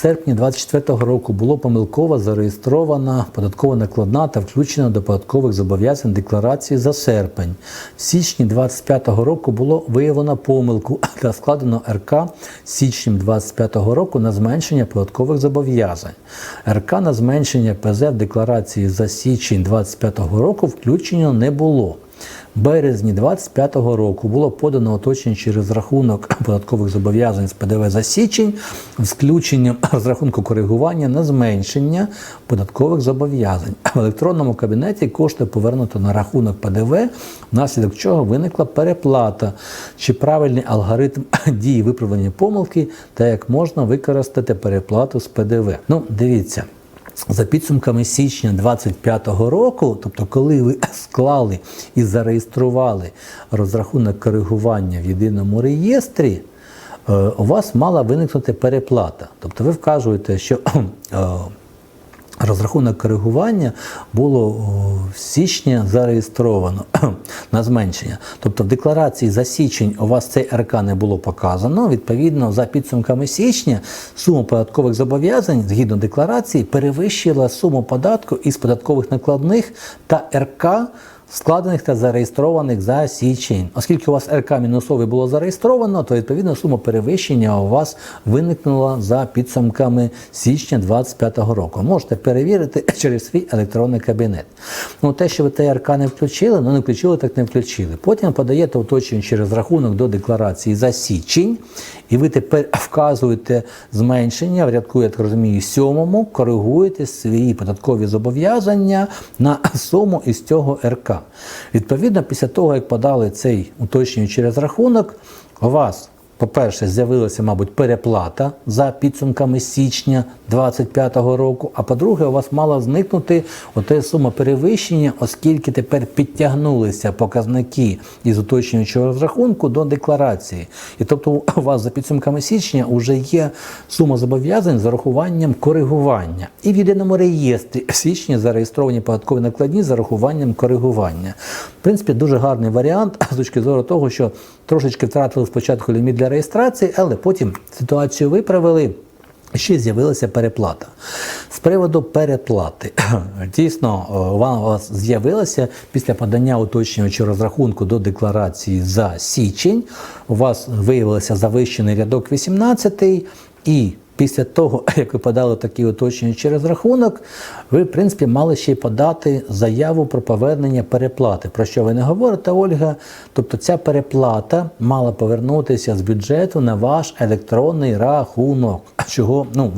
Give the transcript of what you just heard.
серпні 2024 року було помилково зареєстрована податкова накладна та включена до податкових зобов'язань декларації за серпень. В січні 2025 року було виявлено помилку та складено РК з січнем 2025 року на зменшення податкових зобов'язань. РК на зменшення ПЗ в декларації за січень 2025 року включено не було. Березні 2025 року було подано уточнюючий розрахунок податкових зобов'язань з ПДВ за січень з включенням розрахунку коригування на зменшення податкових зобов'язань. В електронному кабінеті кошти повернуто на рахунок ПДВ, внаслідок чого виникла переплата. Чи правильний алгоритм дії виправлення помилки та як можна використати переплату з ПДВ? Ну, дивіться. За підсумками січня 2025 року, тобто коли ви склали і зареєстрували розрахунок коригування в єдиному реєстрі, е, у вас мала виникнути переплата. Тобто ви вказуєте, що е, розрахунок коригування було в січні зареєстровано на зменшення. Тобто в декларації за січень у вас цей РК не було показано. Відповідно, за підсумками січня сума податкових зобов'язань згідно декларації перевищила суму податку із податкових накладних та РК. Складених та зареєстрованих за січень. Оскільки у вас РК мінусовий було зареєстровано, то відповідно сума перевищення у вас виникнула за підсумками січня 2025 року. Можете перевірити через свій електронний кабінет. Ну, те, що ви ТРК не включили, ну не включили, так не включили. Потім подаєте уточнюючий розрахунок до декларації за січень, і ви тепер вказуєте зменшення в рядку, я так розумію, сьомому, коригуєте свої податкові зобов'язання на суму із цього РК. Відповідно, після того, як подали цей уточнюючий розрахунок, у вас, по-перше, з'явилася, мабуть, переплата за підсумками січня 2025 року. А по-друге, у вас мала зникнути оте сума перевищення, оскільки тепер підтягнулися показники із уточнюючого розрахунку до декларації. І тобто у вас за підсумками січня вже є сума зобов'язань з урахуванням коригування. І в єдиному реєстрі в січні зареєстровані податкові накладні з урахуванням коригування. В принципі, дуже гарний варіант з точки зору того, що трошечки втратили спочатку ліміт для реєстрації, але потім ситуацію виправили. Ще з'явилася переплата. З приводу переплати. Дійсно, е, вона у вас з'явилася після подання уточнюючого розрахунку до декларації за січень. У вас виявився завищений рядок 18 і Після того, як ви подали такі уточнення через рахунок, ви, в принципі, мали ще й подати заяву про повернення переплати. Про що ви не говорите, Ольга? Тобто ця переплата мала повернутися з бюджету на ваш електронний рахунок. Чого ну,